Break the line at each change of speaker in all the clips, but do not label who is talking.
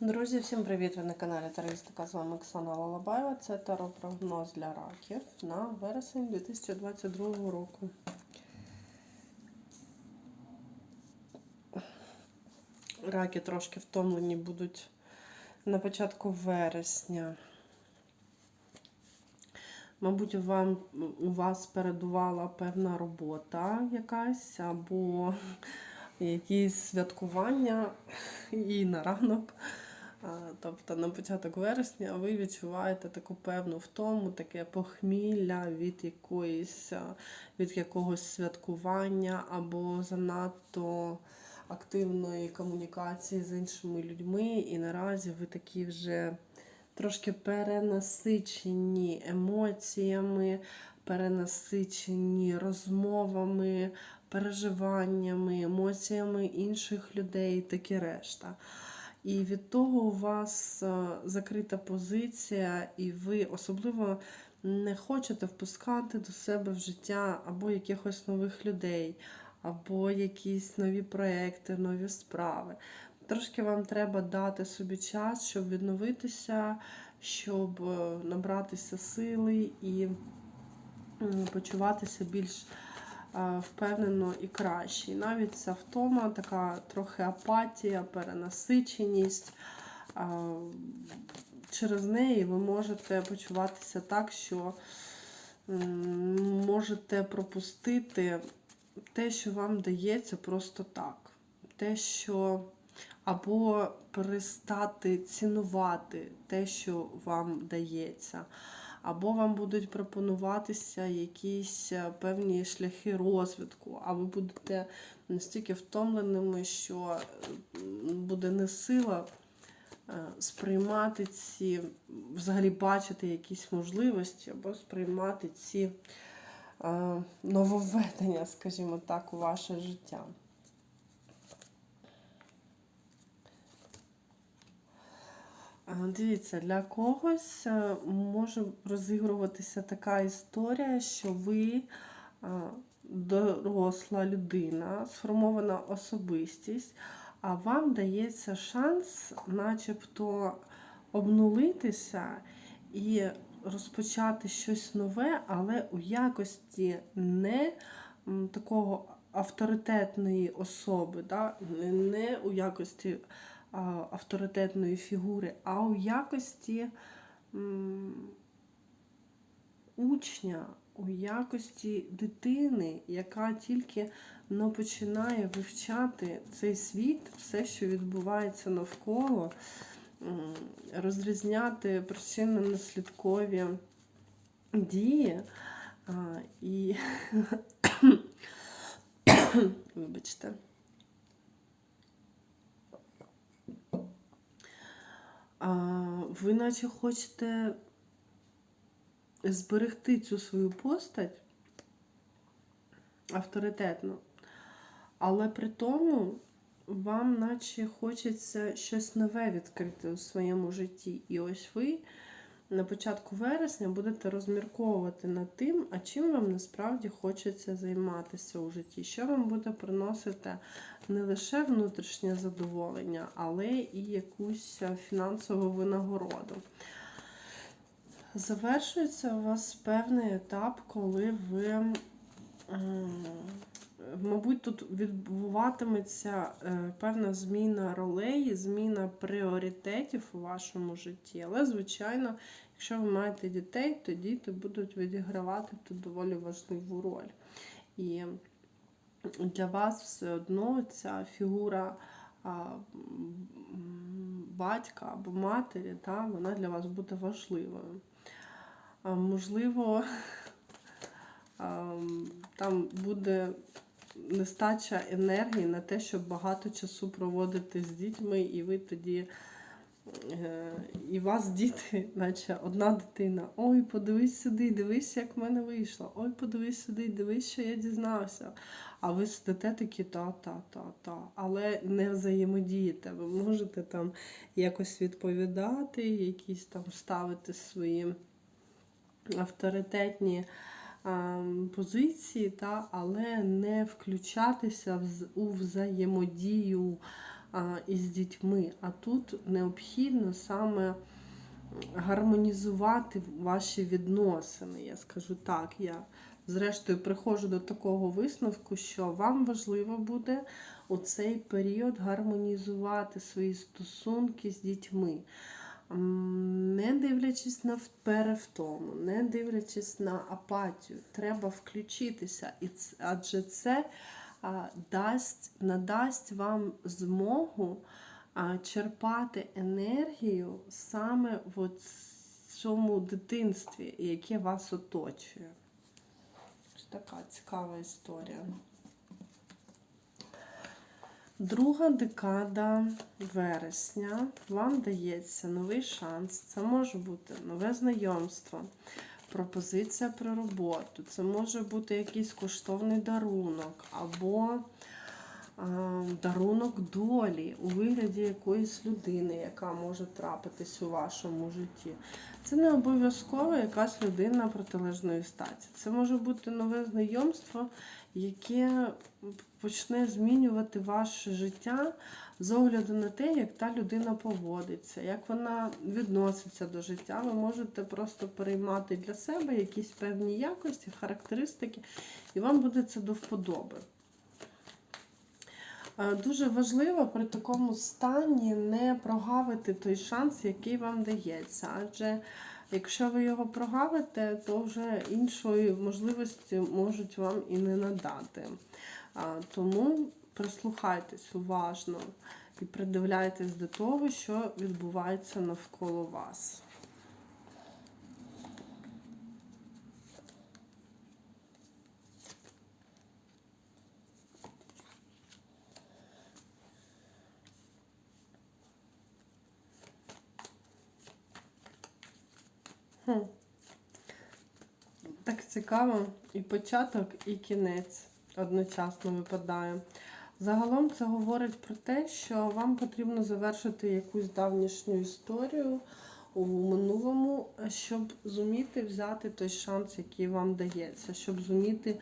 Друзі, всім привіт! Ви на каналі Таристика. З вами Оксана Лалабаєва. Це таро-прогноз для раків на вересень 2022 року. Раки трошки втомлені будуть на початку вересня. Мабуть, вам, у вас передувала певна робота якась, або якісь святкування і на ранок. А, Тобто на початок вересня ви відчуваєте таку певну втому, таке похмілля від якоїсь, від якогось святкування або занадто активної комунікації з іншими людьми. І наразі ви такі вже трошки перенасичені емоціями, перенасичені розмовами, переживаннями, емоціями інших людей, таке решта. І від того у вас е, закрита позиція, і ви особливо не хочете впускати до себе в життя або якихось нових людей, або якісь нові проекти, нові справи. Трошки вам треба дати собі час, щоб відновитися, щоб е, набратися сили і почуватися більш впевнено і краще. І навіть ця втома, така трохи апатія, перенасиченість. е, Через неї ви можете почуватися так, що можете пропустити те, що вам дається просто так. Те, що або перестати цінувати те, що вам дається, або вам будуть пропонуватися якісь е, певні шляхи розвитку, а ви будете настільки втомленими, що буде не сила е, сприймати ці, взагалі бачити якісь можливості, або сприймати ці е, нововведення, скажімо так, у ваше життя. Дивіться, для когось е, може розігруватися така історія, що ви доросла людина, сформована особистість, а вам дається шанс, начебто, обнулитися і розпочати щось нове, але у якості не такого авторитетної особи, да? не- у якості авторитетної фігури, а у якості учня, у якості дитини, яка тільки ну, починає вивчати цей світ, все, що відбувається навколо, розрізняти причинно-наслідкові дії. І вибачте. Ви наче хочете зберегти цю свою постать авторитетно, але при тому вам наче хочеться щось нове відкрити у своєму житті. І ось ви на початку вересня будете розмірковувати над тим, а чим вам насправді хочеться займатися у житті, що вам буде приносити не лише внутрішнє задоволення, але і якусь е, фінансову винагороду. Завершується у вас певний етап, коли ви, мабуть, тут відбуватиметься е, певна зміна ролей, зміна пріоритетів у вашому житті. Але, звичайно, якщо ви маєте дітей, то діти будуть відігравати тут доволі важливу роль. І для вас все одно ця фігура батька або матері, та, вона для вас буде важливою. Можливо, там буде нестача енергії на те, щоб багато часу проводити з дітьми, і ви тоді. е, І вас діти, наче одна дитина. Ой, подивись сюди, дивись, як в мене вийшло. Ой, подивись сюди, дивись, що я дізнався. А ви сидите такі та, та, та, та. Але не взаємодієте. Ви можете там якось відповідати, якісь там ставити свої авторитетні позиції, та, але не включатися у взаємодію із дітьми. А тут необхідно саме гармонізувати ваші відносини. Я скажу так, я зрештою приходжу до такого висновку, що вам важливо буде у цей період гармонізувати свої стосунки з дітьми. Не дивлячись на перевтому, не дивлячись на апатію, треба включитися, адже це дасть, надасть вам змогу черпати енергію саме в цьому дитинстві, яке вас оточує. Така цікава історія. Друга декада вересня вам дається новий шанс. Це може бути нове знайомство, пропозиція про роботу, це може бути якийсь коштовний дарунок або а, дарунок долі у вигляді якоїсь людини, яка може трапитись у вашому житті. Це не обов'язково якась людина протилежної статі. Це може бути нове знайомство, яке почне змінювати ваше життя з огляду на те, як та людина поводиться, як вона відноситься до життя. Ви можете просто переймати для себе якісь певні якості, характеристики, і вам буде це до вподоби. Е, Дуже важливо при такому стані не прогавити той шанс, який вам дається. Адже якщо ви його прогавите, то вже іншої можливості можуть вам і не надати. Тому прислухайтесь уважно і придивляйтесь до того, що відбувається навколо вас. Так цікаво, і початок, і кінець одночасно випадає. Загалом це говорить про те, що вам потрібно завершити якусь давнішню історію у минулому, щоб зуміти взяти той шанс, який вам дається, щоб зуміти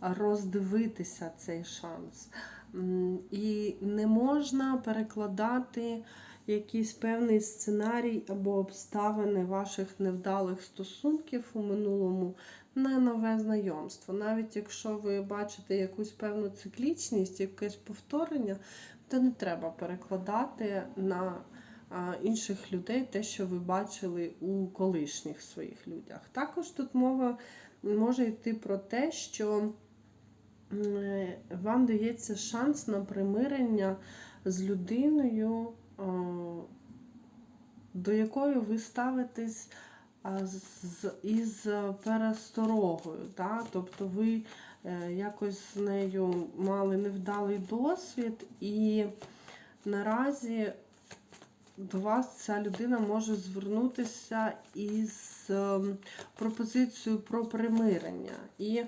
роздивитися цей шанс. І не можна перекладати якийсь певний сценарій або обставини ваших невдалих стосунків у минулому на нове знайомство. Навіть якщо ви бачите якусь певну циклічність, якесь повторення, то не треба перекладати на інших людей те, що ви бачили у колишніх своїх людях. Також тут мова може йти про те, що е, вам дається шанс на примирення з людиною, до якої ви ставитесь з, із пересторогою. Да? Тобто ви е, якось з нею мали невдалий досвід, і наразі до вас ця людина може звернутися із ем, пропозицією про примирення. І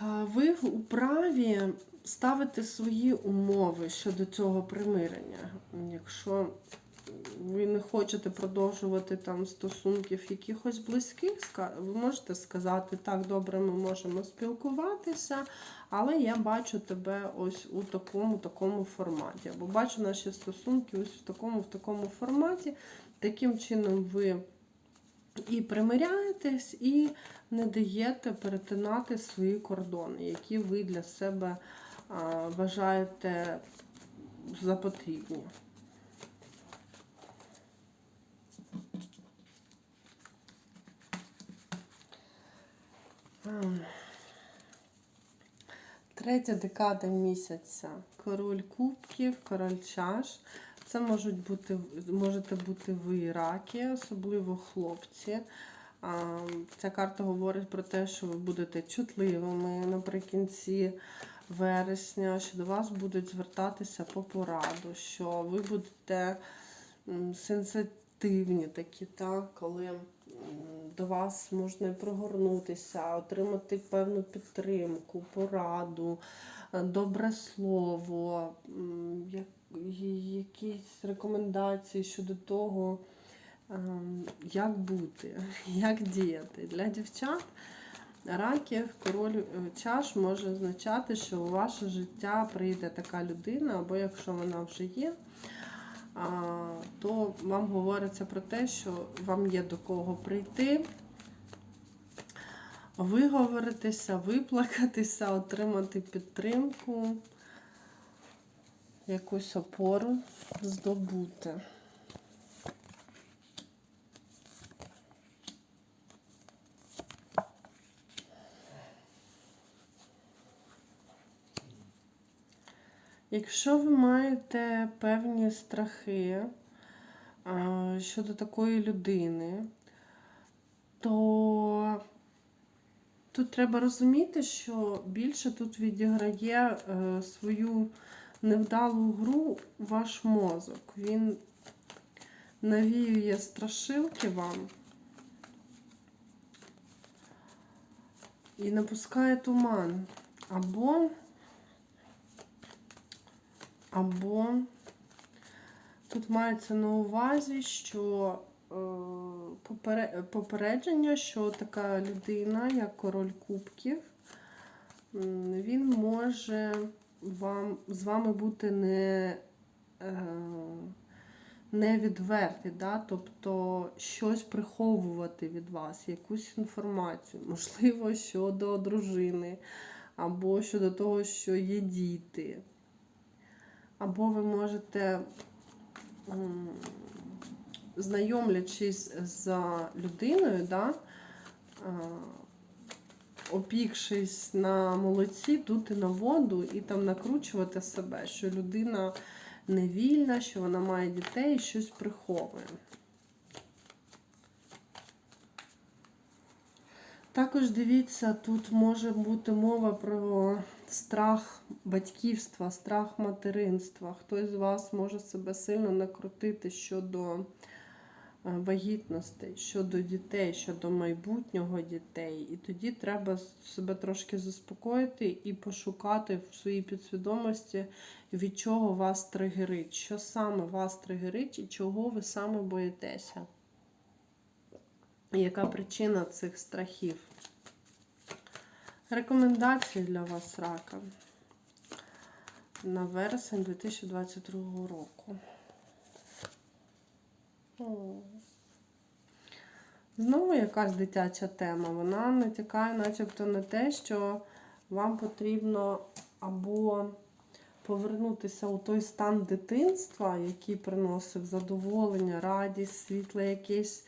ви у праві ставити свої умови щодо цього примирення. Якщо ви не хочете продовжувати там стосунків якихось близьких, ви можете сказати, так, добре, ми можемо спілкуватися, але я бачу тебе ось у такому такому форматі. Або бачу наші стосунки ось в такому в такому форматі. Таким чином ви і примиряєтесь, і не даєте перетинати свої кордони, які ви для себе а, вважаєте за потрібні. Третя декада місяця. Король кубків, король чаш. Це можуть бути, можете бути ви раки, особливо хлопці. Ця карта говорить про те, що ви будете чутливими наприкінці вересня, що до вас будуть звертатися по пораду, що ви будете сенситивні такі, так, коли до вас можна прогорнутися, отримати певну підтримку, пораду, е, добре слово, як- якісь рекомендації щодо того, ем, як бути, як діяти. Для дівчат Раки, король е, чаш може означати, що у ваше життя прийде така людина, або якщо вона вже є, то вам говориться про те, що вам є до кого прийти, виговоритися, виплакатися, отримати підтримку, якусь опору здобути. Якщо ви маєте певні страхи щодо такої людини, то тут треба розуміти, що більше тут відіграє е, свою невдалу гру ваш мозок. Він навіює страшилки вам і напускає туман. Або або тут мається на увазі, що е, попередження, що така людина, як король кубків, він може вам, з вами бути не, е, не відвертий, да? тобто щось приховувати від вас, якусь інформацію, можливо, щодо дружини, або щодо того, що є діти. Або ви можете, знайомлячись з людиною, да, а, опікшись на молоці, дути на воду і там накручувати себе, що людина невільна, що вона має дітей і щось приховує. Також дивіться, тут може бути мова про страх батьківства, страх материнства. Хтось з вас може себе сильно накрутити щодо вагітностей, щодо дітей, щодо майбутнього дітей. І тоді треба себе трошки заспокоїти і пошукати в своїй підсвідомості, від чого вас тригерить, що саме вас тригерить і чого ви саме боїтеся. Яка причина цих страхів? Рекомендації для вас рака на вересень 2022 року. Знову якась дитяча тема. Вона натякає начебто на те, що вам потрібно або повернутися у той стан дитинства, який приносив задоволення, радість, світле якесь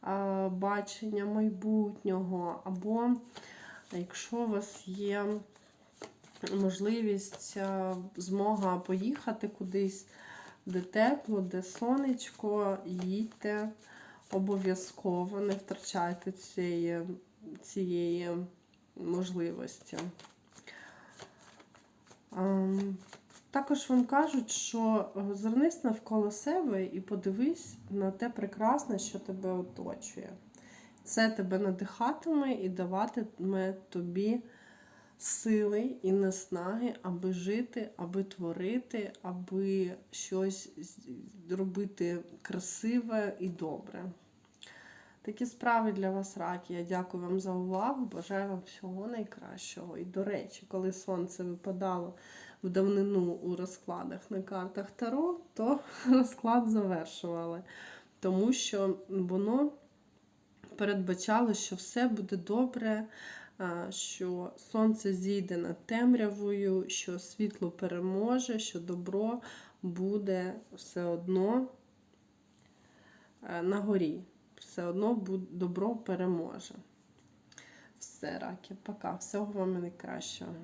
а, бачення майбутнього, або якщо у вас є можливість, а, змога поїхати кудись, де тепло, де сонечко, їдьте обов'язково, не втрачайте цієї, цієї можливості. Ем, Також вам кажуть, що звернись навколо себе і подивись на те прекрасне, що тебе оточує. Це тебе надихатиме і даватиме тобі сили і наснаги, аби жити, аби творити, аби щось робити красиве і добре. Такі справи для вас, раки. Я дякую вам за увагу. Бажаю вам всього найкращого. І, до речі, коли сонце випадало в давнину у розкладах на картах Таро, то розклад завершували. Тому що воно передбачало, що все буде добре, що сонце зійде над темрявою, що світло переможе, що добро буде все одно е, на горі. Все одно добро переможе. Все, раки, пока. Всього вам найкращого.